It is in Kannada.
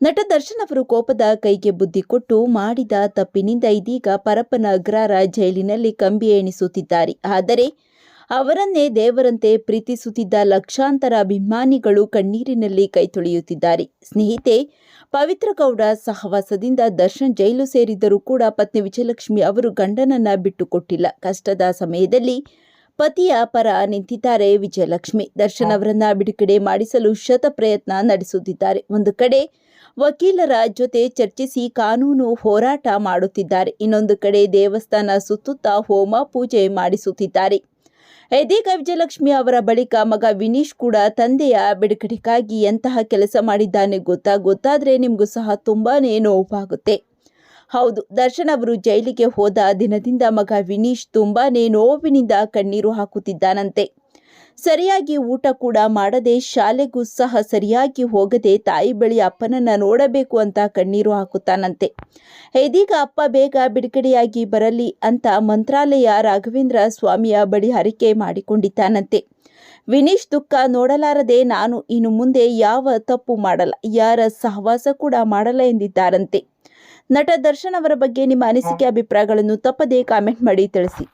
ನಟ ದರ್ಶನ್ ಅವರು ಕೋಪದ ಕೈಗೆ ಬುದ್ಧಿ ಕೊಟ್ಟು ಮಾಡಿದ ತಪ್ಪಿನಿಂದ ಇದೀಗ ಪರಪ್ಪನ ಅಗ್ರಾರ ಜೈಲಿನಲ್ಲಿ ಕಂಬಿ ಎಣಿಸುತ್ತಿದ್ದಾರೆ. ಆದರೆ ಅವರನ್ನೇ ದೇವರಂತೆ ಪ್ರೀತಿಸುತ್ತಿದ್ದ ಲಕ್ಷಾಂತರ ಅಭಿಮಾನಿಗಳು ಕಣ್ಣೀರಿನಲ್ಲಿ ಕೈ ತೊಳೆಯುತ್ತಿದ್ದಾರೆ. ಸ್ನೇಹಿತೆ ಪವಿತ್ರ ಗೌಡ ಸಹವಾಸದಿಂದ ದರ್ಶನ್ ಜೈಲು ಸೇರಿದ್ದರೂ ಕೂಡ ಪತ್ನಿ ವಿಜಯಲಕ್ಷ್ಮಿ ಅವರು ಗಂಡನನ್ನ ಬಿಟ್ಟುಕೊಟ್ಟಿಲ್ಲ. ಕಷ್ಟದ ಸಮಯದಲ್ಲಿ ಪತಿಯ ಪರ ನಿಂತಿದ್ದಾರೆ ವಿಜಯಲಕ್ಷ್ಮಿ. ದರ್ಶನ್ ಅವರನ್ನ ಬಿಡುಗಡೆ ಮಾಡಿಸಲು ಶತ ಪ್ರಯತ್ನ ನಡೆಸುತ್ತಿದ್ದಾರೆ. ಒಂದು ಕಡೆ ವಕೀಲರ ಜೊತೆ ಚರ್ಚಿಸಿ ಕಾನೂನು ಹೋರಾಟ ಮಾಡುತ್ತಿದ್ದಾರೆ. ಇನ್ನೊಂದು ಕಡೆ ದೇವಸ್ಥಾನ ಸುತ್ತುತ್ತ ಹೋಮ ಪೂಜೆ ಮಾಡಿಸುತ್ತಿದ್ದಾರೆ. ಇದೀಗ ವಿಜಯಲಕ್ಷ್ಮಿ ಅವರ ಬಳಿಕ ಮಗ ವಿನೀಶ್ ಕೂಡ ತಂದೆಯ ಬಿಡುಗಡೆಗಾಗಿ ಎಂತಹ ಕೆಲಸ ಮಾಡಿದ್ದಾನೆ ಗೊತ್ತಾ? ಗೊತ್ತಾದ್ರೆ ನಿಮಗೂ ಸಹ ತುಂಬಾನೇ ನೋವಾಗುತ್ತೆ. ಹೌದು, ದರ್ಶನ್ ಅವರು ಜೈಲಿಗೆ ಹೋದ ದಿನದಿಂದ ಮಗ ವಿನೀಶ್ ತುಂಬಾನೇ ನೋವಿನಿಂದ ಕಣ್ಣೀರು ಹಾಕುತ್ತಿದ್ದಾನಂತೆ. ಸರಿಯಾಗಿ ಊಟ ಕೂಡ ಮಾಡದೆ ಶಾಲೆಗೂ ಸಹ ಸರಿಯಾಗಿ ಹೋಗದೆ ತಾಯಿ ಬಳಿ ಅಪ್ಪನನ್ನ ನೋಡಬೇಕು ಅಂತ ಕಣ್ಣೀರು ಹಾಕುತ್ತಾನಂತೆ. ಇದೀಗ ಅಪ್ಪ ಬೇಗ ಬಿಡುಗಡೆಯಾಗಿ ಬರಲಿ ಅಂತ ಮಂತ್ರಾಲಯ ರಾಘವೇಂದ್ರ ಸ್ವಾಮಿಯ ಬಳಿ ಹರಿಕೆ ಮಾಡಿಕೊಂಡಿದ್ದಾನಂತೆ. ವಿನೀಶ್ ದುಃಖ ನೋಡಲಾರದೆ ನಾನು ಇನ್ನು ಮುಂದೆ ಯಾವ ತಪ್ಪು ಮಾಡಲ್ಲ, ಯಾರ ಸಹವಾಸ ಕೂಡ ಮಾಡಲ್ಲ ಎಂದಿದ್ದಾರಂತೆ. ನಟ ದರ್ಶನ್ ಅವರ ಬಗ್ಗೆ ನಿಮ್ಮ ಅನಿಸಿಕೆ ಅಭಿಪ್ರಾಯಗಳನ್ನು ತಪ್ಪದೇ ಕಾಮೆಂಟ್ ಮಾಡಿ ತಿಳಿಸಿ.